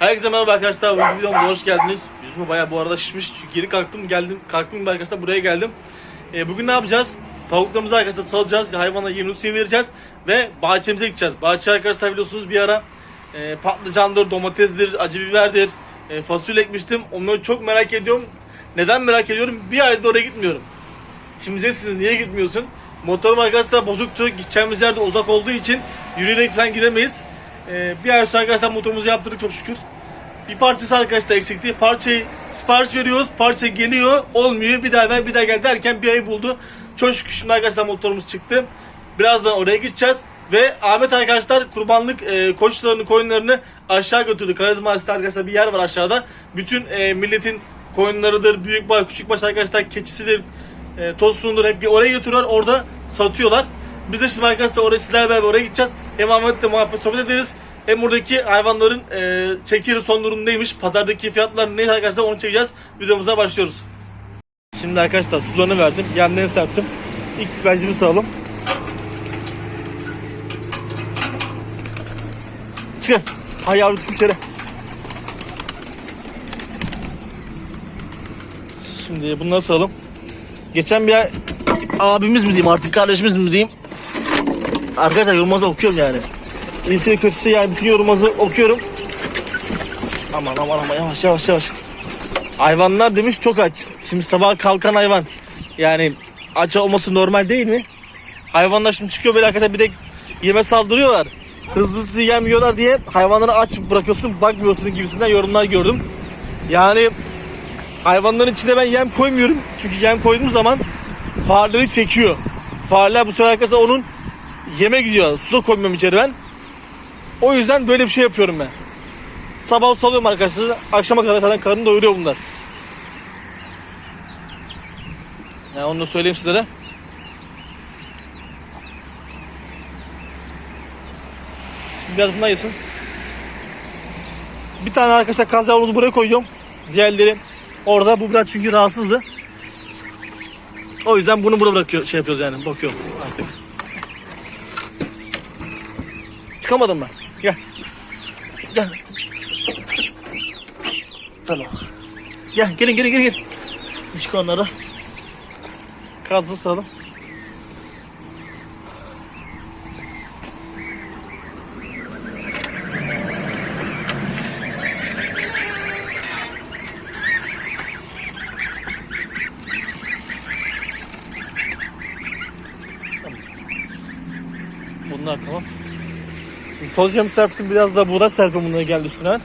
Herkese merhaba arkadaşlar. Bu videomuza hoş geldiniz. Yüzümü bayağı bu arada şişmiş. Çünkü geri kalktım geldim. Kalktım arkadaşlar buraya geldim. Ee, bugün ne yapacağız? Tavuklarımızı arkadaşlar salacağız. Hayvana yem suyu vereceğiz. Ve bahçemize gideceğiz. Bahçe arkadaşlar biliyorsunuz bir ara e, patlıcandır, domatesdir, acı biberdir, e, fasulye ekmiştim. Onları çok merak ediyorum. Neden merak ediyorum? Bir aydır oraya gitmiyorum. Şimdi diyeceksiniz niye gitmiyorsun? Motorum arkadaşlar bozuktu. Gideceğimiz yerde uzak olduğu için yürüyerek falan gidemeyiz. Ee, bir ay sonra arkadaşlar motorumuzu yaptırdık çok şükür. Bir parçası arkadaşlar eksikti. Parçayı sipariş veriyoruz. Parça geliyor. Olmuyor. Bir daha ver bir daha gel derken bir ay buldu. Çok şükür şimdi arkadaşlar motorumuz çıktı. Birazdan oraya gideceğiz. Ve Ahmet arkadaşlar kurbanlık e, koçlarını, koyunlarını aşağı götürdü. Karadeniz Mahallesi'nde arkadaşlar bir yer var aşağıda. Bütün e, milletin koyunlarıdır, büyük baş, küçük baş arkadaşlar keçisidir, e, tosundur hep oraya götürüyorlar. Orada satıyorlar. Biz de şimdi arkadaşlar oraya sizlerle beraber oraya gideceğiz. Hem Ahmet'le muhabbet sohbet ederiz. Hem buradaki hayvanların e, çekiri son durum neymiş, pazardaki fiyatlar neymiş arkadaşlar onu çekeceğiz. Videomuza başlıyoruz. Şimdi arkadaşlar sularını verdim. Yanlarını serptim. İlk güvercimi sağalım. Çıkın. Ay yavru düşmüş yere. Şimdi bunları sağalım. Geçen bir abimiz mi diyeyim artık kardeşimiz mi diyeyim. Arkadaşlar yorumları okuyorum yani. İyisi kötüsü yani bütün yorumları okuyorum. Aman aman aman yavaş yavaş yavaş. Hayvanlar demiş çok aç. Şimdi sabah kalkan hayvan. Yani aç olması normal değil mi? Hayvanlar şimdi çıkıyor böyle hakikaten bir de yeme saldırıyorlar. Hızlı hızlı yemiyorlar diye hayvanları aç bırakıyorsun bakmıyorsun gibisinden yorumlar gördüm. Yani hayvanların içine ben yem koymuyorum. Çünkü yem koyduğum zaman fareleri çekiyor. Fareler bu sefer arkadaşlar onun yeme gidiyor. Su da koymuyorum içeri ben. O yüzden böyle bir şey yapıyorum ben. Sabah salıyorum arkadaşlar. Akşama kadar zaten karnını doyuruyor bunlar. Yani onu da söyleyeyim sizlere. Biraz bundan yesin. Bir tane arkadaşlar kaz yavrumuzu buraya koyuyorum. Diğerleri orada. Bu biraz çünkü rahatsızdı. O yüzden bunu burada bırakıyor, şey yapıyoruz yani. Bakıyorum artık. Çıkamadım ben. Gel. Gel. Tamam. Gel gelin gelin gelin. gelin. Çık onları. Kazı sağlam. Bunlar tamam. Toz serptim biraz da buğday serpim bunları geldi üstüne.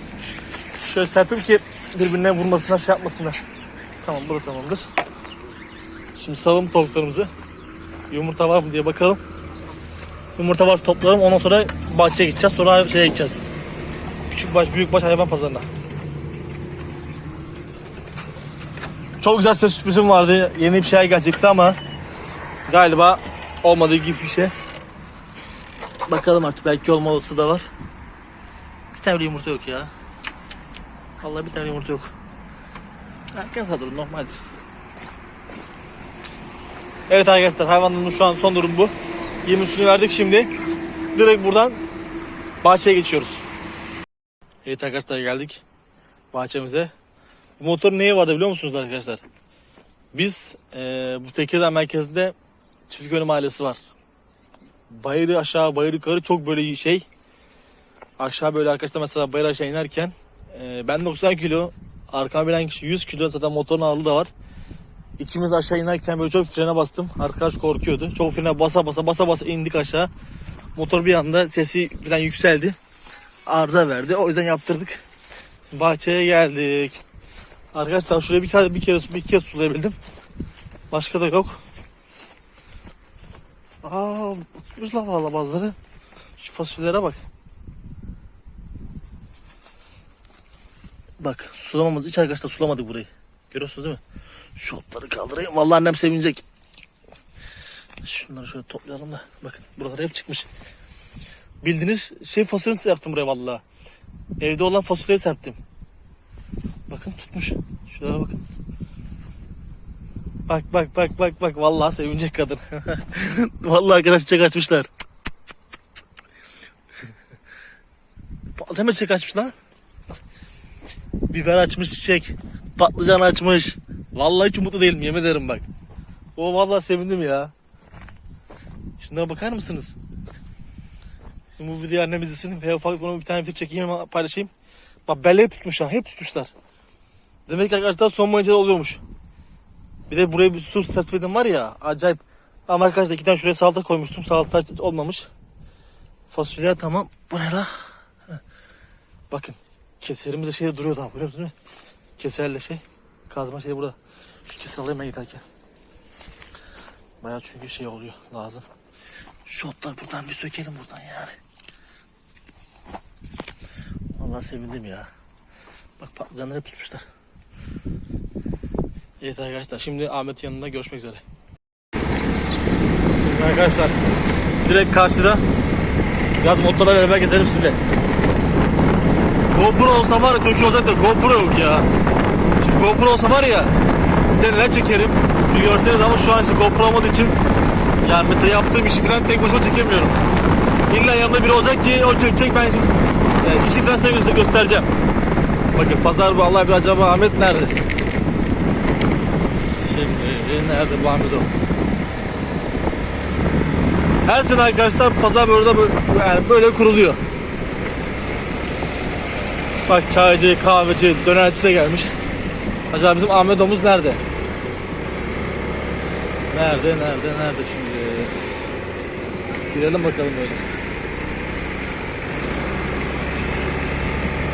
Şöyle serpim ki birbirine vurmasınlar şey yapmasınlar. Tamam bu da tamamdır. Şimdi salalım tavuklarımızı. Yumurta var mı diye bakalım. Yumurta var toplarım ondan sonra bahçeye gideceğiz sonra şeye gideceğiz. Küçük baş büyük baş hayvan pazarına. Çok güzel size sürprizim vardı. Yeni bir şey gelecekti ama galiba olmadığı gibi bir şey. Bakalım artık belki olma olası da var. Bir tane bile yumurta yok ya. Vallahi bir tane yumurta yok. Erken sadurun normaldir. Evet arkadaşlar hayvanların şu an son durum bu. Yemisini verdik şimdi. Direkt buradan bahçeye geçiyoruz. Evet arkadaşlar geldik bahçemize. Bu motorun neyi vardı biliyor musunuz arkadaşlar? Biz eee bu Tekirdağ merkezinde Çiftlikönü Mahallesi var bayırı aşağı bayırı yukarı çok böyle şey aşağı böyle arkadaşlar mesela bayır aşağı inerken e, ben 90 kilo arkama bilen kişi 100 kilo zaten motorun ağırlığı da var. İkimiz aşağı inerken böyle çok frene bastım. Arkadaş korkuyordu. Çok frene basa basa basa basa indik aşağı. Motor bir anda sesi falan yükseldi. Arıza verdi. O yüzden yaptırdık. Bahçeye geldik. Arkadaşlar şuraya bir kere bir kere bir kere sulayabildim. Başka da yok. Aa, tutmuş la valla bazıları. Şu fasulyelere bak. Bak sulamamız hiç arkadaşlar sulamadık burayı. Görüyorsunuz değil mi? Şu otları kaldırayım. Vallahi annem sevinecek. Şunları şöyle toplayalım da. Bakın buralar hep çıkmış. Bildiğiniz şey fasulyesi yaptım buraya vallahi. Evde olan fasulyeyi serptim. Bakın tutmuş. Şuraya bakın. Bak bak bak bak bak vallahi sevinecek kadın. vallahi arkadaş çiçek açmışlar. Baltama çiçek açmış lan. Biber açmış çiçek. Patlıcan açmış. Vallahi hiç mutlu değilim yemin ederim bak. O vallahi sevindim ya. Şunlara bakar mısınız? Şimdi bu videoyu annem izlesin ve ufak bunu bir tane video çekeyim hemen paylaşayım. Bak belleği tutmuşlar. Hep tutmuşlar. Demek ki arkadaşlar son boyunca da oluyormuş. Bir de buraya bir su sertifikatım var ya acayip. Ama arkadaşlar iki tane şuraya salata koymuştum. Salata olmamış. Fasulyeler tamam. Bu ne la? Bakın. Keserimiz de şey duruyor daha biliyor musunuz? Keserle şey. Kazma şey burada. Şu keser alayım ben giderken. Baya çünkü şey oluyor lazım. Şu otları buradan bir sökelim buradan yani. Vallahi sevindim ya. Bak patlıcanları tutmuşlar. Evet arkadaşlar şimdi Ahmet yanında görüşmek üzere. Arkadaşlar direkt karşıda biraz motorla beraber gezelim size. GoPro olsa var ya çok iyi olacak GoPro yok ya. Şimdi GoPro olsa var ya size neler çekerim bir görseniz ama şu an işte GoPro olmadığı için yani mesela yaptığım işi falan tek başıma çekemiyorum. İlla yanımda biri olacak ki o çekecek ben şimdi yani işi falan size gö- göstereceğim. Bakın pazar bu Allah bir acaba Ahmet nerede? Şimdi nerede Ahmet o? Her sene arkadaşlar pazar böyle böyle, yani böyle kuruluyor. Bak çaycı, kahveci, dönerci de gelmiş. Acaba bizim Ahmet Domuz nerede? Nerede, nerede, nerede şimdi? Girelim bakalım böyle.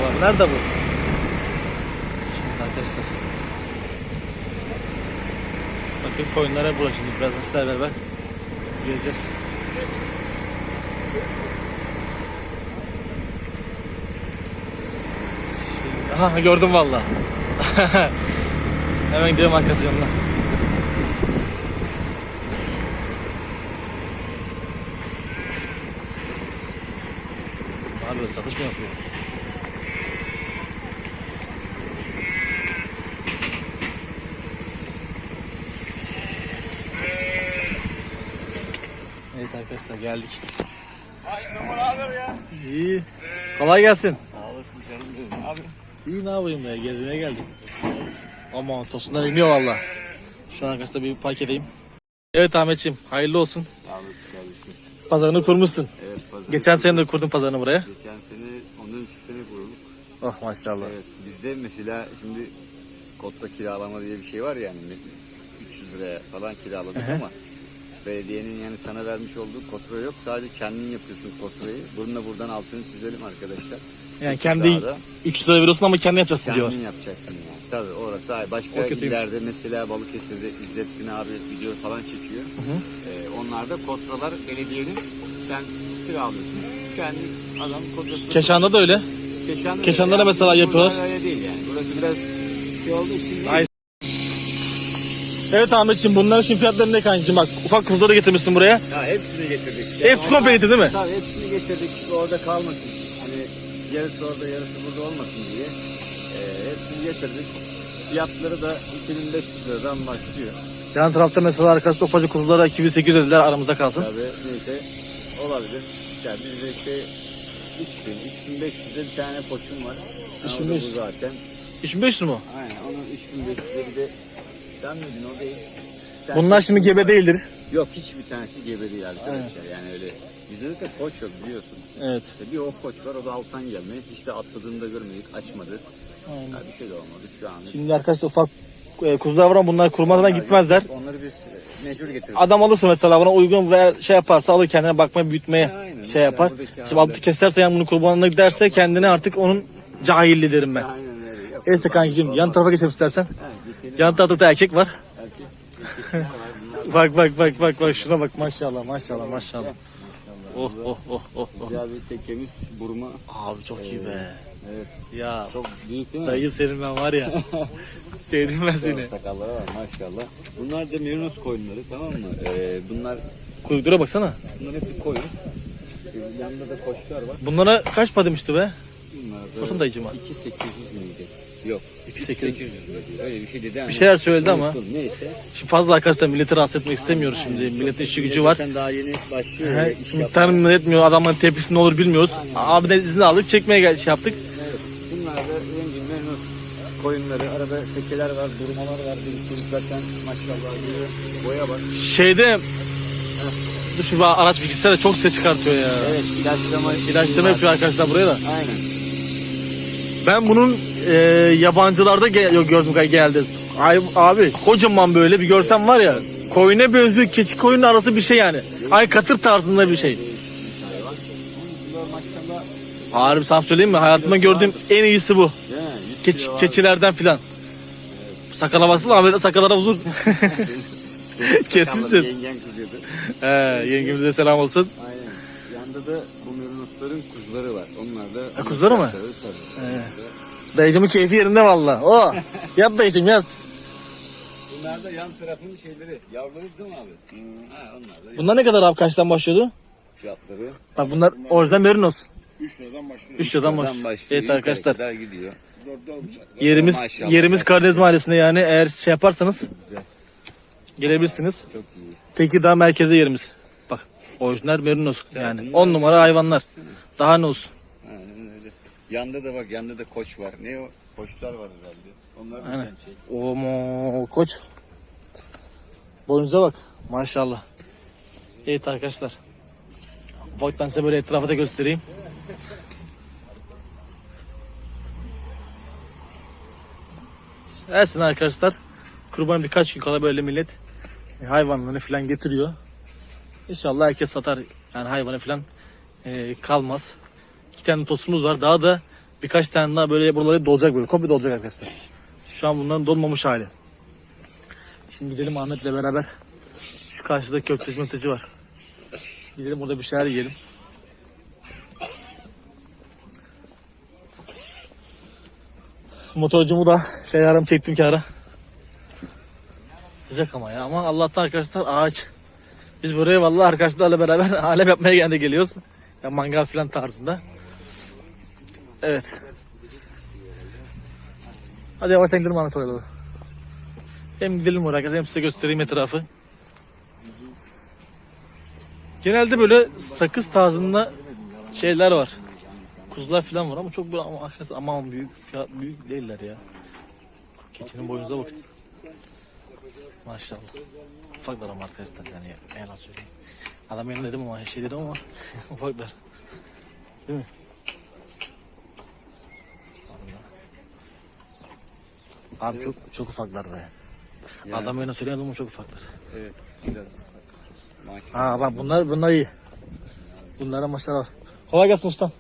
Ulan nerede bu? Şimdi arkadaşlar. Bakın koyunlara şimdi birazdan sizlerle beraber gezeceğiz. Şimdi, aha gördüm valla. Hemen gidelim arkası yanına. Abi satış mı yapıyor? Evet arkadaşlar geldik. Ay ne haber ya? İyi. Kolay gelsin. Sağ olasın canım benim abi. İyi ne yapayım ya gezmeye geldik. Aman tosunlar iniyor valla. Şu an arkadaşlar bir park edeyim. Evet Ahmetciğim hayırlı olsun. Sağ olasın kardeşim. Pazarını kurmuşsun. Evet pazar. Geçen sene de kurdun pazarını buraya. Geçen sene ondan önceki sene kurulduk. Oh maşallah. Evet bizde mesela şimdi kodda kiralama diye bir şey var yani 300 liraya falan kiraladık ama belediyenin yani sana vermiş olduğu kotra yok. Sadece kendin yapıyorsun kotrayı. Bunun da buradan altını çizelim arkadaşlar. Yani kendi Dağda 300 lira veriyorsun ama kendi yapacaksın diyor. Kendin yapacaksın yani. Tabii orası ayrı. Başka O kötüymüş. illerde mesela Balıkesir'de İzzettin abi video falan çekiyor. Ee, onlarda kotralar belediyenin sen kiralıyorsun. Kendi adam kotrası. Keşan'da da öyle. Keşan'da, Keşan'da da mesela yapıyorlar. Öyle değil yani. Burası biraz şey olduğu için. Ay- Evet Ahmetciğim bunların şimdi fiyatları ne kankacığım bak ufak kuzuları getirmişsin buraya. Ya hepsini getirdik. Hepsi komple getirdi değil mi? Tabii hepsini getirdik. Orada kalmasın. Hani yarısı orada yarısı burada olmasın diye. Ee, hepsini getirdik. Fiyatları da 2500 liradan başlıyor. Yan tarafta mesela arkadaşlar ufacık kuzulara 2800 dediler aramızda kalsın. Tabii neyse olabilir. Yani bizde işte 3000, 3500'de bir tane koçum var. Yani o da 3500. bu zaten. 3500 mu? Aynen onun 3500'de bir de sen miydin o değil. Sen- Bunlar şimdi gebe değildir. Yok hiçbir tanesi gebe değil arkadaşlar. Yani öyle bizde de koç yok biliyorsun. Evet. İşte bir o koç var o da alttan gelme. Hiç de atladığını da görmedik açmadı. Aynen. Ya bir şey de olmadı şu an. Şimdi arkadaşlar ufak e, kuzular var ama bunlar kurumadan gitmezler. Onları biz mecbur getirdik. Adam alırsa mesela buna uygun ve şey yaparsa alır kendine bakmaya büyütmeye Aynen. şey yapar. Yani Şimdi altı keserse yani bunu kurbanına giderse kendine artık onun cahilli derim ben. Aynen Evet kankacığım yan tarafa geçelim istersen. Yan tarafta da erkek var. Bak bak bak bak bak şuna bak maşallah maşallah maşallah. Oh oh oh oh oh. Güzel bir tekemiz burma. Abi çok iyi be. Evet. Ya Çok büyük değil mi? dayım senin ben var ya. Sevdim ben seni. Sakalları var maşallah. Bunlar da merinos koyunları tamam mı? Ee, bunlar Kuyruklara baksana. bunlar hepsi koyun. Ee, yanında da koçlar var. Bunlara kaç para demişti be? Bunlar da Sorsun dayıcıma. 2800 miydi? Yok. 2800. 2800 miydi? Öyle bir şey dedi. Bir şeyler söyledi ama. Neyse. Şimdi fazla arkadaşlar milleti rahatsız etmek istemiyoruz şimdi. Milletin işi gücü var. Zaten daha yeni başlıyor. He, iş Şimdi yapmaya. tanım etmiyor adamların tepkisi ne olur bilmiyoruz. Abiden izin aldık çekmeye gel şey yaptık. Evet. Bunlar Bunlarda rengi memnun. Koyunları, arada tekeler var, durmalar var. Bir sürü zaten maşallah diyor. Boya bak. Şeyde şu araç bilgisayarda çok ses çıkartıyor ya. Evet, ilaçlama. İlaçlama yapıyor arkadaşlar buraya da. Aynen. Ben bunun e, yabancılarda ge- gördüm geldi. Ay, abi kocaman böyle bir görsem var ya koyuna benziyor keçi koyunun arası bir şey yani. Ay katır tarzında bir şey. Harbi sana söyleyeyim mi? Hayatımda gördüğüm en iyisi bu. Var. keçilerden filan. Sakala baksana Ahmet'e sakallara uzun. Kesinsin. Yengen kızıyordu. He, yengemize selam olsun. Aynen. Yanda da bu Mürnusların kuzuları var. Onlar da... Ha, kuzuları mı? Tabii. Dayıcımın keyfi yerinde valla. O. Yat dayıcım yat. Bunlar da yan tarafın şeyleri. Yavruları değil mi abi? Ha onlar da Bunlar ne kadar abi kaçtan başlıyordu? fiyatları. Bak bunlar orijinal merinos. 3 liradan başlıyor. 3 liradan başlıyor. başlıyor. Evet arkadaşlar. kadar gidiyor. 4 4 Yerimiz Maşallah. yerimiz Karadeniz Mahallesi'nde yani eğer şey yaparsanız gelebilirsiniz. Çok iyi. Tekirdağ merkeze yerimiz. Bak orijinal merinos yani 10 numara hayvanlar. Daha ne olsun. Yanda da bak yanda da koç var. Ne o? Koçlar var herhalde. Onlar da sen şey. Omo koç. Boyunuza bak. Maşallah. Evet arkadaşlar. Ufaktan size böyle etrafı da göstereyim. Her sene arkadaşlar kurban birkaç gün kala böyle millet hayvanlarını falan getiriyor. İnşallah herkes satar yani hayvanı falan e, kalmaz. İki tane tosumuz var. Daha da birkaç tane daha böyle buraları dolacak böyle. Komple dolacak arkadaşlar. Şu an bunların dolmamış hali. Şimdi gidelim Ahmet'le beraber. Şu karşıda köfteci köfteci var. Gidelim orada bir şeyler yiyelim. Motorcumu da şey yarım çektim kenara. Sıcak ama ya ama Allah'tan arkadaşlar ağaç. Biz buraya vallahi arkadaşlarla beraber alem yapmaya geldi geliyoruz. Ya mangal falan tarzında. Evet. Hadi yavaştan gidelim Ahmet oraya doğru. Hem gidelim oraya hem size göstereyim etrafı. Genelde böyle sakız tarzında şeyler var. Kuzular falan var ama çok böyle ama arkadaşlar aman büyük fiyat büyük değiller ya. Keçinin boyunuza bakın. Maşallah. Ufaklar ama arkadaşlar yani en az söyleyeyim. Adam yanı dedim ama şey dedim ama ufaklar. Değil mi? Abi çok çok ufaklar be. Adam yanı söylemedim ama çok ufaklar. Evet. Biraz. Ha bak bunlar bunlar iyi. Bunlara maşallah var. Kolay gelsin ustam.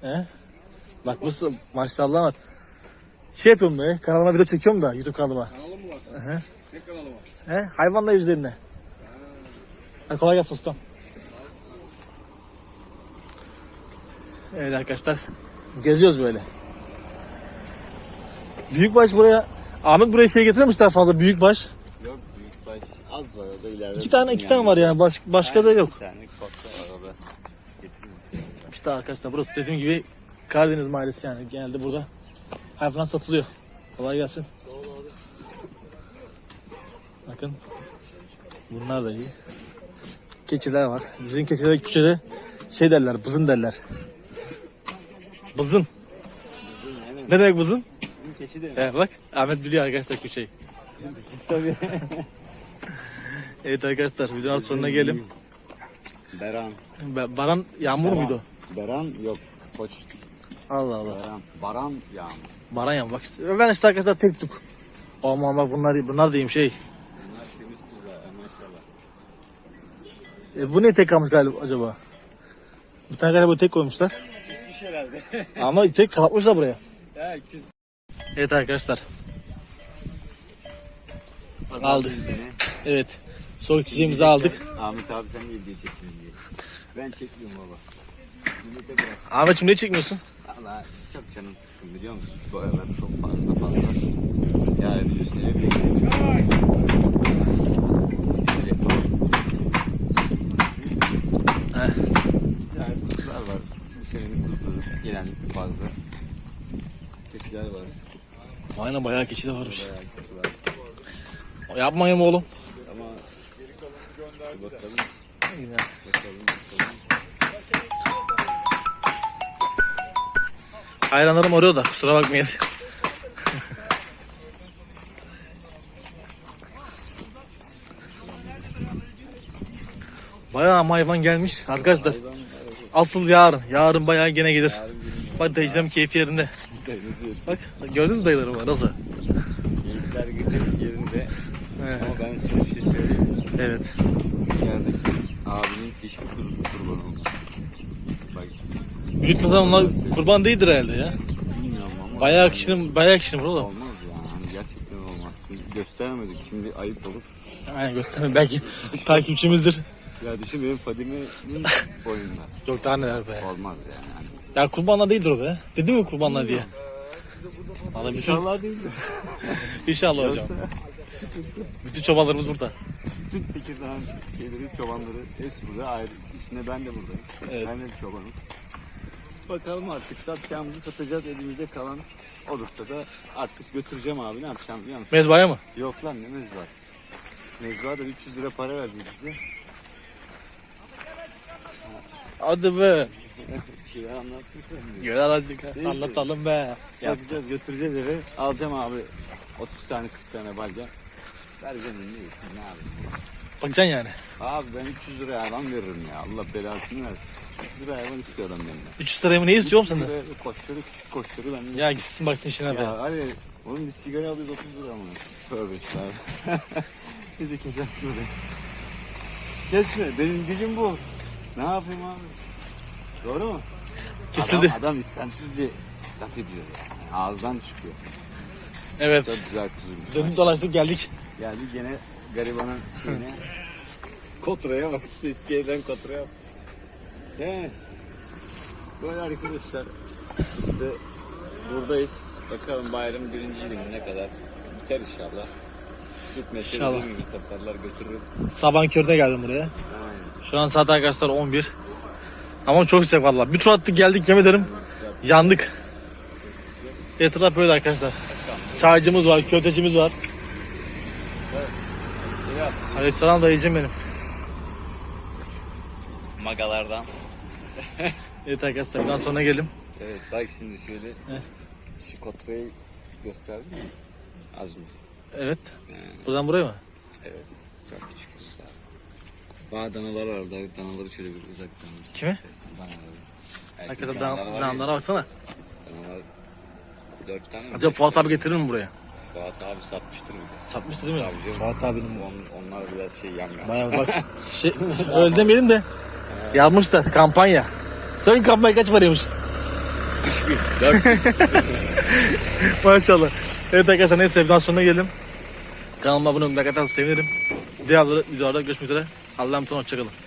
He? Bak bu maşallah var. Şey yapıyorum be kanalıma video çekiyorum da YouTube kanalıma. Kanalı mı var? Hı hı. Ne kanalı var? He? Hayvanla yüzlerine. Ha, kolay gelsin ustam. Evet arkadaşlar. Geziyoruz böyle. Büyükbaş buraya Ahmet buraya şey getirmemiş daha fazla büyükbaş. Yok büyük baş. Az var orada ileride. İki tane iki tane var yani baş, başka da yok. Bir tane kotla var orada. İşte arkadaşlar burası dediğim gibi Karadeniz mahallesi yani genelde burada hayvan satılıyor. Kolay gelsin. Bakın bunlar da iyi. Keçiler var. Bizim keçiler küçede şey derler bızın derler. Bızın. Ne demek bızın? Keçi de? Evet bak Ahmet biliyor arkadaşlar küçeği. Tabii. Evet arkadaşlar videonun sonuna gelelim. Beran. Ba- Baran Yağmur muydu? Beran yok. Koç. Allah Allah. Beran. Baran yağmur. Baran Yağmur bak. işte- Ben işte arkadaşlar tek tük. Aman bak bunlar bunlar diyeyim şey. Bunlar temiz kuzular. Maşallah. E, bu ne tek kalmış galiba acaba? Bir tane galiba tek koymuşlar. Küsmüş herhalde. Ama tek kapatmışlar buraya. ya küs. Evet arkadaşlar. Aldık. Evet. Soğuk içeceğimizi aldık. Ahmet abi sen niye diye çekiyorsun diye. Ben çekmiyorum baba. Millete bırak. Ahmetciğim ne çekmiyorsun? Valla çok canım sıkkın biliyor musun? Bu aralar çok fazla fazla. Yani üstüne bir Heh. Yani kuzular var. Bu senenin kuzuları gelen fazla. Keçiler var. Aynen bayağı keçi de varmış. Bayağı kuzular. Yapmayın oğlum. Ama bakalım. Bakalım bakalım. Hayranlarım arıyor da kusura bakmayın. Bayağı ama hayvan gelmiş arkadaşlar. Asıl yarın. Yarın bayağı gene gelir. Bak dayıcım keyfi yerinde. Bak gördünüz mü dayılarım var nasıl? Keyifler gecenin yerinde. Evet. Ama ben size bir şey söyleyeyim. Evet. Yerdeki abinin hiçbir kurusu kurban olmaz. Bak Büyütmeden onlar kurban değildir herhalde ya. bilmiyorum ama. Bayağı kişinin bayağı kişinin burada. Olmaz yani. Hani gerçekten olmaz. Şimdi gösteremedik. Şimdi ayıp olur. Aynen gösterme belki takipçimizdir. Ya düşün benim Fadime'nin boyunda. Yok daha neler be. Olmaz yani. Hani Ya kurbanla değildir o be. Dedi mi kurbanla diye? Vallahi bütün, İnşallah değildir. inşallah hocam. Bütün çobanlarımız burada. Bütün Tekirdağ şeyleri, çobanları hepsi burada ayrı. Üstüne ben de buradayım. Evet. Ben de bir çobanım. Bakalım artık satacağımızı satacağız. Elimizde kalan olursa da artık götüreceğim abi. Ne yapacağım biliyor musun? Mezbaya mı? Yok lan ne mezbahası. Mezbaha da 300 lira para verdi bize. Hadi be. Şey anlattım sen. Gel azıcık anlatalım be. Yapacağız götüreceğiz eve. Alacağım abi 30 tane 40 tane balya. Vereceğim ne yiyorsun ne abi. Bakacaksın yani. Abi ben 300 lira hayvan veririm ya. Allah belasını versin. 300 lira hayvan istiyor adam benden. 300 liraya mı ne istiyorum 300 senden? koçları küçük koçları benden. Ya gitsin baksın işine be. Ya hadi oğlum bir sigara alıyoruz 30 lira mı? Tövbe estağfurullah. Biz de keseriz böyle. Kesme benim gücüm bu. Ne yapayım abi? Doğru mu? Kesildi. Adam, adam istemsizce laf ediyor yani. Ağızdan çıkıyor. Evet. Çok güzel kuzum. Döndük dolaştık geldik. Geldi gene garibanın şeyine. Kotraya bak işte iskeleden kotraya bak. He. Böyle arkadaşlar. İşte buradayız. Bakalım bayramın birinci gününe kadar biter inşallah. Gitmese İnşallah. gibi toparlar götürürüm. Sabah körde geldim buraya. Aynen. Şu an saat arkadaşlar 11. Ama çok sıcak valla. Bir tur attık geldik yemin ederim. Yandık. Etraf böyle arkadaşlar. Çaycımız var, köftecimiz var. Aleykümselam dayıcım benim. Magalardan. Evet arkadaşlar bundan sonra gelin. Evet bak şimdi şöyle. Şu kotrayı gösterdin mi? Az mı? Evet. Buradan buraya mı? Evet. Çok küçük kızlar. Bazı danalar var. da- Danaları şöyle bir uzaktan. Kimi? Danaları. Erkek Arkadaşlar danalar dan- var ya, danlara baksana. Danalar dört tane mi? Acaba Fuat abi getirir mi buraya? Fuat abi satmıştır mı? Satmıştı değil mi? Tabii canım. Fuat abinin. On, onlar biraz şey yamya. Bayağı bak. Şey, öyle demeyelim de. Yazmışlar kampanya. Söyle kampanya kaç paraymış? 3000. 4000. Maşallah. Evet arkadaşlar neyse evden sonuna geldim. Kanalıma abone olmayı sevinirim. Diğer videolarda görüşmek üzere. Allah'a emanet olun. Hoşçakalın.